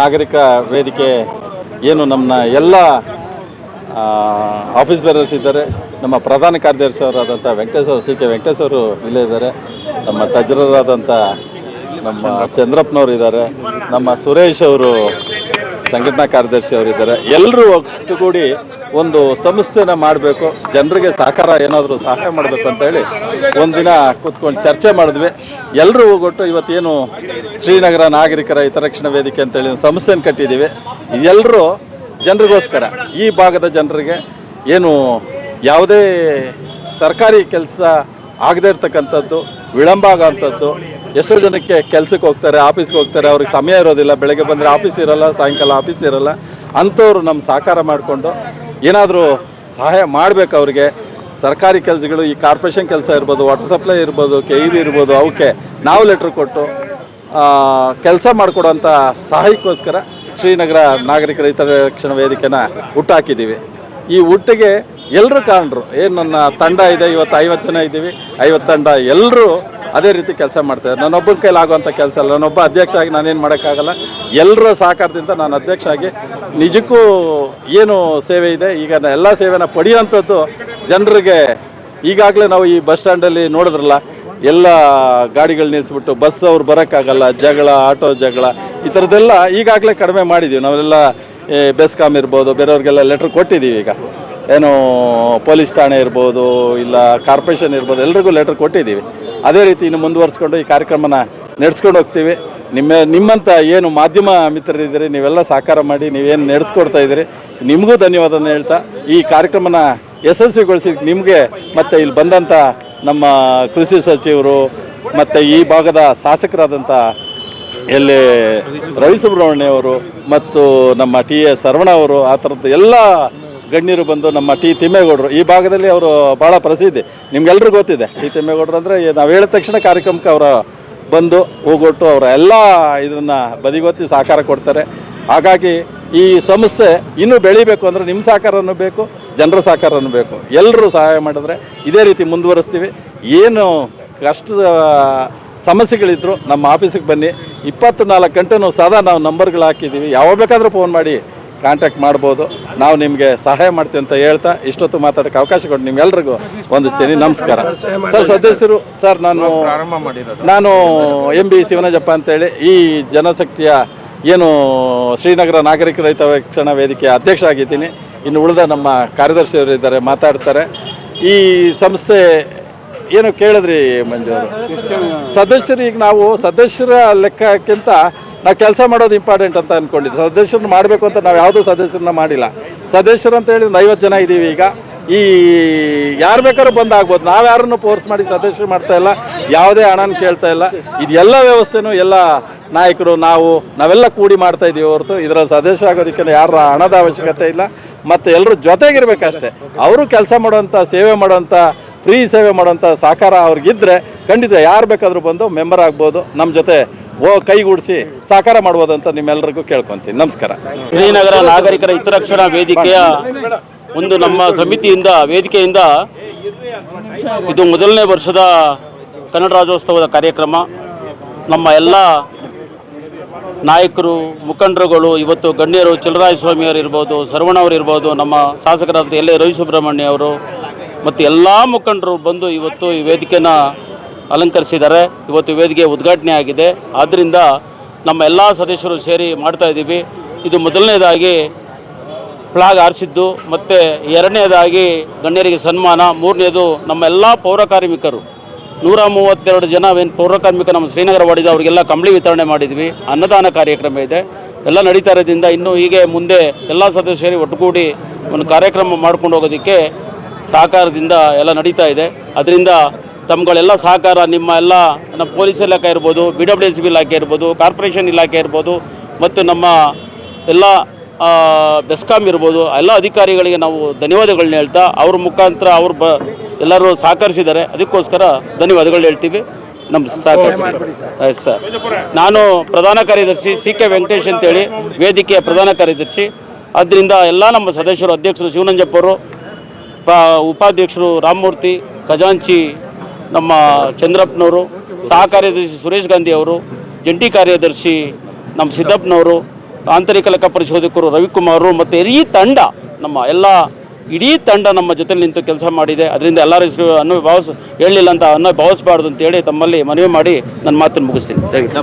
ನಾಗರಿಕ ವೇದಿಕೆ ಏನು ನಮ್ಮ ಎಲ್ಲ ಆಫೀಸ್ ಬೇರರ್ಸ್ ಇದ್ದಾರೆ. ನಮ್ಮ ಪ್ರಧಾನ ಕಾರ್ಯದರ್ಶಿ ಅವರಾದಂಥ ವೆಂಕಟೇಶ್ವರ ಸಿ ಕೆ ವೆಂಕಟೇಶ್ ಇಲ್ಲೇ ಇದ್ದಾರೆ. ನಮ್ಮ ಟಜರರಾದಂಥ ನಮ್ಮ ಚಂದ್ರಪ್ಪನವರು ಇದ್ದಾರೆ. ನಮ್ಮ ಸುರೇಶ್ ಅವರು ಸಂಘಟನಾ ಕಾರ್ಯದರ್ಶಿ ಅವರಿದ್ದಾರೆ. ಎಲ್ಲರೂ ಒಟ್ಟುಗೂಡಿ ಒಂದು ಸಂಸ್ಥೆನ ಮಾಡಬೇಕು, ಜನರಿಗೆ ಸಹಕಾರ ಏನಾದರೂ ಸಹಾಯ ಮಾಡಬೇಕು ಅಂತೇಳಿ ಒಂದಿನ ಕೂತ್ಕೊಂಡು ಚರ್ಚೆ ಮಾಡಿದ್ವಿ. ಎಲ್ಲರೂ ಹೋಗೊಟ್ಟು ಇವತ್ತೇನು ಶ್ರೀನಗರ ನಾಗರಿಕರ ಹಿತರಕ್ಷಣಾ ವೇದಿಕೆ ಅಂತೇಳಿ ಒಂದು ಸಂಸ್ಥೆನ ಕಟ್ಟಿದ್ದೀವಿ. ಎಲ್ಲರೂ ಜನರಿಗೋಸ್ಕರ, ಈ ಭಾಗದ ಜನರಿಗೆ ಏನು ಯಾವುದೇ ಸರ್ಕಾರಿ ಕೆಲಸ ಆಗದೇ ಇರ್ತಕ್ಕಂಥದ್ದು, ವಿಳಂಬ ಆಗೋಂಥದ್ದು ಎಷ್ಟೋ ಜನಕ್ಕೆ ಕೆಲಸಕ್ಕೆ ಹೋಗ್ತಾರೆ, ಆಫೀಸ್ಗೆ ಹೋಗ್ತಾರೆ, ಅವ್ರಿಗೆ ಸಮಯ ಇರೋದಿಲ್ಲ, ಬೆಳಗ್ಗೆ ಬಂದರೆ ಆಫೀಸ್ ಇರಲ್ಲ, ಸಾಯಂಕಾಲ ಆಫೀಸ್ ಇರಲ್ಲ. ಅಂಥವ್ರು ನಮ್ಮ ಸಹಕಾರ ಮಾಡಿಕೊಂಡು ಏನಾದರೂ ಸಹಾಯ ಮಾಡಬೇಕು ಅವ್ರಿಗೆ. ಸರ್ಕಾರಿ ಕೆಲಸಗಳು, ಈ ಕಾರ್ಪೊರೇಷನ್ ಕೆಲಸ ಇರ್ಬೋದು ವಾಟರ್ ಸಪ್ಲೈ ಇರ್ಬೋದು ಕೆ ಇ ಬಿ ಇರ್ಬೋದು ಅವಕ್ಕೆ ನಾವು ಲೆಟ್ರ್ ಕೊಟ್ಟು ಕೆಲಸ ಮಾಡಿಕೊಡೋಂಥ ಸಹಾಯಕ್ಕೋಸ್ಕರ ಶ್ರೀನಗರ ನಾಗರಿಕರ ಹಿತರಕ್ಷಣಾ ವೇದಿಕೆನ ಹುಟ್ಟಾಕಿದ್ದೀವಿ. ಈ ಹುಟ್ಟಿಗೆ ಎಲ್ಲರೂ ಕಾರಣರು ಏನು ನನ್ನ ತಂಡ ಇದೆ, ಇವತ್ತು ಐವತ್ತು ಜನ ಇದ್ದೀವಿ, ಐವತ್ತು ತಂಡ ಎಲ್ಲರೂ ಅದೇ ರೀತಿ ಕೆಲಸ ಮಾಡ್ತಾಯಿದ್ದೆ ನನ್ನೊಬ್ಬನ ಕೈಲಿ ಆಗುವಂಥ ಕೆಲಸ ಅಲ್ಲ. ನಾನೊಬ್ಬ ಅಧ್ಯಕ್ಷ ಆಗಿ ನಾನೇನು ಮಾಡೋಕ್ಕಾಗಲ್ಲ. ಎಲ್ಲರ ಸಹಕಾರದಿಂದ ನಾನು ಅಧ್ಯಕ್ಷ ಆಗಿ ನಿಜಕ್ಕೂ ಏನು ಸೇವೆ ಇದೆ? ಈಗ ಎಲ್ಲ ಸೇವೆನ ಪಡೆಯುವಂಥದ್ದು ಜನರಿಗೆ ಈಗಾಗಲೇ ನಾವು ಈ ಬಸ್ ಸ್ಟ್ಯಾಂಡಲ್ಲಿ ನೋಡಿದ್ರಲ್ಲ, ಎಲ್ಲ ಗಾಡಿಗಳು ನಿಲ್ಲಿಸ್ಬಿಟ್ಟು ಬಸ್ ಅವ್ರು ಬರೋಕ್ಕಾಗಲ್ಲ, ಜಗಳ, ಆಟೋ ಜಗಳ, ಈ ಥರದ್ದೆಲ್ಲ ಈಗಾಗಲೇ ಕಡಿಮೆ ಮಾಡಿದ್ದೀವಿ ನಾವೆಲ್ಲ ಬೆಸ್ಕಾಮ್ ಇರ್ಬೋದು, ಬೇರೆಯವ್ರಿಗೆಲ್ಲ ಲೆಟ್ರ್ ಕೊಟ್ಟಿದ್ದೀವಿ ಈಗ. ಏನು ಪೊಲೀಸ್ ಠಾಣೆ ಇರ್ಬೋದು, ಇಲ್ಲ ಕಾರ್ಪೊರೇಷನ್ ಇರ್ಬೋದು, ಎಲ್ರಿಗೂ ಲೆಟ್ರ್ ಕೊಟ್ಟಿದ್ದೀವಿ ಅದೇ ರೀತಿ ಇನ್ನು ಮುಂದುವರಿಸ್ಕೊಂಡು ಈ ಕಾರ್ಯಕ್ರಮನ ನಡೆಸ್ಕೊಂಡು ಹೋಗ್ತೀವಿ. ನಿಮ್ಮ ನಿಮ್ಮಂಥ ಏನು ಮಾಧ್ಯಮ ಮಿತ್ರರಿದ್ದೀರಿ, ನೀವೆಲ್ಲ ಸಹಕಾರ ಮಾಡಿ, ನೀವೇನು ನಡೆಸ್ಕೊಡ್ತಾ ಇದ್ದೀರಿ, ನಿಮಗೂ ಧನ್ಯವಾದನ ಹೇಳ್ತಾ, ಈ ಕಾರ್ಯಕ್ರಮನ ಯಶಸ್ವಿಗೊಳಿಸಿ ನಿಮಗೆ ಮತ್ತು ಇಲ್ಲಿ ಬಂದಂಥ ನಮ್ಮ ಕೃಷಿ ಸಚಿವರು, ಮತ್ತು ಈ ಭಾಗದ ಶಾಸಕರಾದಂಥ ಎಲ್ಲಿ ರವಿ ಸುಬ್ರಹ್ಮಣ್ಯ ಅವರು, ಮತ್ತು ನಮ್ಮ ಟಿ ಎ ಶರವಣ ಅವರು, ಆ ಥರದ್ದು ಎಲ್ಲ ಗಣ್ಯರು ಬಂದು ನಮ್ಮ ಟಿ ತಿಮ್ಮೇಗೌಡರು. ಈ ಭಾಗದಲ್ಲಿ ಅವರು ಭಾಳ ಪ್ರಸಿದ್ಧಿ. ನಿಮ್ಗೆಲ್ರಿಗೂ ಗೊತ್ತಿದೆ. ಟಿ ತಿಮ್ಮೇಗೌಡರು ಅಂದರೆ ನಾವು ಹೇಳಿದ ತಕ್ಷಣ ಕಾರ್ಯಕ್ರಮಕ್ಕೆ ಅವರು ಬಂದು ಹೋಗೊಟ್ಟು ಅವರ ಎಲ್ಲ ಇದನ್ನು ಬದಿಗೊತ್ತಿ ಸಹಕಾರ ಕೊಡ್ತಾರೆ. ಹಾಗಾಗಿ ಈ ಸಂಸ್ಥೆ ಇನ್ನೂ ಬೆಳಿಬೇಕು ಅಂದರೆ ನಿಮ್ಮ ಸಹಕಾರನೂ ಬೇಕು, ಜನರ ಸಹಕಾರನೂ ಬೇಕು. ಎಲ್ಲರೂ ಸಹಾಯ ಮಾಡಿದ್ರೆ ಇದೇ ರೀತಿ ಮುಂದುವರಿಸ್ತೀವಿ. ಏನು ಕಷ್ಟ ಸಮಸ್ಯೆಗಳಿದ್ರು ನಮ್ಮ ಆಫೀಸಿಗೆ ಬನ್ನಿ. ಇಪ್ಪತ್ನಾಲ್ಕು ಗಂಟೆನೂ ಸದಾ ನಾವು ನಂಬರ್ಗಳು ಹಾಕಿದ್ದೀವಿ ಯಾವಾಗ ಬೇಕಾದರೂ ಫೋನ್ ಮಾಡಿ. ಕಾಂಟ್ಯಾಕ್ಟ್ ಮಾಡ್ಬೋದು. ನಾವು ನಿಮಗೆ ಸಹಾಯ ಮಾಡ್ತೀವಿ ಅಂತ ಹೇಳ್ತಾ ಇಷ್ಟೊತ್ತು ಮಾತಾಡೋಕೆ ಅವಕಾಶ ಕೊಟ್ಟು ನಿಮ್ಗೆಲ್ರಿಗೂ ಹೊಂದಿಸ್ತೀನಿ ನಮಸ್ಕಾರ. ಸರ್ ಸದಸ್ಯರು ಸರ್ ನಾನು ನಾನು ಎಂ ಬಿ ಶಿವನಜಪ್ಪ ಅಂತೇಳಿ ಈ ಜನಶಕ್ತಿಯ ಏನು ಶ್ರೀನಗರ ನಾಗರಿಕ ರೈತ ರಕ್ಷಣಾ ವೇದಿಕೆಯ ಅಧ್ಯಕ್ಷ ಆಗಿದ್ದೀನಿ. ಇನ್ನು ಉಳಿದ ನಮ್ಮ ಕಾರ್ಯದರ್ಶಿಯವರು ಇದ್ದಾರೆ ಮಾತಾಡ್ತಾರೆ. ಈ ಸಂಸ್ಥೆ ಏನು ಕೇಳಿದ್ರಿ ಮಂಜು ಸದಸ್ಯರು ಈಗ ನಾವು ಸದಸ್ಯರ ಲೆಕ್ಕಕ್ಕಿಂತ ನಾವು ಕೆಲಸ ಮಾಡೋದು ಇಂಪಾರ್ಟೆಂಟ್ ಅಂತ ಅಂದ್ಕೊಂಡಿದ್ದೆ ಸದಸ್ಯರನ್ನ ಮಾಡಬೇಕು ಅಂತ ನಾವು ಯಾವುದೂ ಸದಸ್ಯರನ್ನ ಮಾಡಿಲ್ಲ. ಸದಸ್ಯರು ಅಂತ ಹೇಳಿದ್ರೆ ಐವತ್ತು ಜನ ಇದ್ದೀವಿ ಈಗ. ಈ ಯಾರು ಬೇಕಾದ್ರೂ ಬಂದಾಗ್ಬೋದು ನಾವು ಯಾರನ್ನು ಫೋರ್ಸ್ ಮಾಡಿ ಸದಸ್ಯರು ಮಾಡ್ತಾ ಇಲ್ಲ. ಯಾವುದೇ ಹಣನ ಕೇಳ್ತಾ ಇಲ್ಲ. ಇದೆಲ್ಲ ವ್ಯವಸ್ಥೆನೂ ಎಲ್ಲ ನಾಯಕರು, ನಾವು, ನಾವೆಲ್ಲ ಕೂಡಿ ಮಾಡ್ತಾ ಇದ್ದೀವಿ ಹೊರತು. ಇದರ ಸದಸ್ಯ ಆಗೋದಕ್ಕೆ ಯಾರ ಹಣದ ಅವಶ್ಯಕತೆ ಇಲ್ಲ. ಮತ್ತು ಎಲ್ಲರೂ ಜೊತೆಗಿರ್ಬೇಕಷ್ಟೇ. ಅವರು ಕೆಲಸ ಮಾಡೋವಂಥ ಸೇವೆ ಮಾಡೋವಂಥ ಫ್ರೀ ಸೇವೆ ಮಾಡೋವಂಥ ಸಹಕಾರ ಅವ್ರಿಗಿದ್ದರೆ ಖಂಡಿತ ಯಾರು ಬೇಕಾದರೂ ಬಂದು ಮೆಂಬರ್ ಆಗ್ಬೋದು. ನಮ್ಮ ಜೊತೆ ಓ ಕೈಗೂಡಿಸಿ ಸಹಕಾರ ಮಾಡುವುದಂತ ನಿಮ್ಮೆಲ್ಲರಿಗೂ ಕೇಳ್ಕೊಂತೀನಿ. ನಮಸ್ಕಾರ. ಶ್ರೀನಗರ ನಾಗರಿಕರ ಹಿತರಕ್ಷಣಾ ವೇದಿಕೆಯ ಒಂದು ನಮ್ಮ ಸಮಿತಿಯಿಂದ, ವೇದಿಕೆಯಿಂದ ಇದು ಮೊದಲನೇ ವರ್ಷದ ಕನ್ನಡ ರಾಜ್ಯೋತ್ಸವದ ಕಾರ್ಯಕ್ರಮ. ನಮ್ಮ ಎಲ್ಲ ನಾಯಕರು, ಮುಖಂಡರುಗಳು, ಇವತ್ತು ಗಣ್ಯರು ಚಿಲರಾಯಸ್ವಾಮಿಯವರು ಇರ್ಬೋದು ಇರ್ಬೋದು, ನಮ್ಮ ಶಾಸಕರಾದ ಎಲ್ ಎ ರವಿ ಸುಬ್ರಹ್ಮಣ್ಯ ಅವರು ಮತ್ತು ಎಲ್ಲ ಮುಖಂಡರು ಬಂದು ಇವತ್ತು ಈ ವೇದಿಕೆನ ಅಲಂಕರಿಸಿದ್ದಾರೆ. ಇವತ್ತು ವೇದಿಕೆ ಉದ್ಘಾಟನೆ ಆಗಿದೆ. ಆದ್ದರಿಂದ ನಮ್ಮ ಎಲ್ಲ ಸದಸ್ಯರು ಸೇರಿ ಮಾಡ್ತಾ ಇದ್ದೀವಿ. ಇದು ಮೊದಲನೇದಾಗಿ ಫ್ಲಾಗ್ ಆರಿಸಿದ್ದು, ಮತ್ತು ಎರಡನೇದಾಗಿ ಗಣ್ಯರಿಗೆ ಸನ್ಮಾನ, ಮೂರನೇದು ನಮ್ಮ ಎಲ್ಲ ಪೌರ ಕಾರ್ಮಿಕರು. ನೂರ ಮೂವತ್ತೆರಡು ಜನ ಏನು ಪೌರ ಕಾರ್ಮಿಕ ನಮ್ಮ ಶ್ರೀನಗರ ವಾಡಿದ ಅವರಿಗೆಲ್ಲ ಕಂಬಳಿ ವಿತರಣೆ ಮಾಡಿದ್ವಿ. ಅನ್ನದಾನ ಕಾರ್ಯಕ್ರಮ ಇದೆ. ಎಲ್ಲ ನಡೀತಾ ಇರೋದ್ರಿಂದ ಇನ್ನೂ ಹೀಗೆ ಮುಂದೆ ಎಲ್ಲ ಸದಸ್ಯರು ಒಟ್ಟುಗೂಡಿ ಒಂದು ಕಾರ್ಯಕ್ರಮ ಮಾಡ್ಕೊಂಡು ಹೋಗೋದಕ್ಕೆ ಸಹಕಾರದಿಂದ ಎಲ್ಲ ನಡೀತಾ ಇದೆ. ಅದರಿಂದ ತಮ್ಮಗಳೆಲ್ಲ ಸಹಕಾರ, ನಿಮ್ಮ ಎಲ್ಲ ನಮ್ಮ ಪೊಲೀಸ್ ಇಲಾಖೆ ಇರ್ಬೋದು ಬಿ ಡಬ್ಲ್ಯೂ ಎಸ್ ಬಿ ಇಲಾಖೆ ಇರ್ಬೋದು, ಕಾರ್ಪೊರೇಷನ್ ಇಲಾಖೆ ಇರ್ಬೋದು, ಮತ್ತು ನಮ್ಮ ಎಲ್ಲ ಬೆಸ್ಕಾಮ್ ಬೆಸ್ಕಾಂ ಇರ್ಬೋದು, ಎಲ್ಲ ಅಧಿಕಾರಿಗಳಿಗೆ ನಾವು ಧನ್ಯವಾದಗಳನ್ನ ಹೇಳ್ತಾ, ಅವ್ರ ಮುಖಾಂತರ ಅವ್ರು ಬ, ಎಲ್ಲರೂ ಸಹಕರಿಸಿದ್ದಾರೆ. ಅದಕ್ಕೋಸ್ಕರ ಧನ್ಯವಾದಗಳು ಹೇಳ್ತೀವಿ. ನಮ್ಮ ಸಹಕಾರ ಎಸ್ ಸರ್. ನಾನು ಪ್ರಧಾನ ಕಾರ್ಯದರ್ಶಿ ಸಿ ಕೆ ವೆಂಕಟೇಶ್ ಅಂತೇಳಿ ವೇದಿಕೆಯ ಪ್ರಧಾನ ಕಾರ್ಯದರ್ಶಿ. ಆದ್ದರಿಂದ ಎಲ್ಲ ನಮ್ಮ ಸದಸ್ಯರು, ಅಧ್ಯಕ್ಷರು ಶಿವನಂಜಪ್ಪರು ಉಪಾಧ್ಯಕ್ಷರು ರಾಮಮೂರ್ತಿ, ಖಜಾಂಚಿ ನಮ್ಮ ಚಂದ್ರಪ್ಪನವರು ಸಹ ಕಾರ್ಯದರ್ಶಿ ಸುರೇಶ್ ಗಾಂಧಿ ಅವರು, ಜಂಟಿ ಕಾರ್ಯದರ್ಶಿ ನಮ್ಮ ಸಿದ್ದಪ್ಪನವರು, ಆಂತರಿಕ ಲೆಕ್ಕ ಪರಿಶೋಧಕರು ರವಿಕುಮಾರು ಮತ್ತು ಇಡೀ ತಂಡ, ನಮ್ಮ ಎಲ್ಲ ಇಡೀ ತಂಡ ನಮ್ಮ ಜೊತೆಲಿ ನಿಂತು ಕೆಲಸ ಮಾಡಿದೆ. ಅದರಿಂದ ಎಲ್ಲರ ಹೆಸರು ಅನ್ನೋ ಭಾವಿಸ್ ಹೇಳಲಿಲ್ಲ ಅಂತ ಅನ್ನೋ ಭಾವಿಸಬಾರ್ದು ಅಂತೇಳಿ ತಮ್ಮಲ್ಲಿ ಮನವಿ ಮಾಡಿ ನನ್ನ ಮಾತನ್ನು ಮುಗಿಸ್ತೀನಿ. Thank you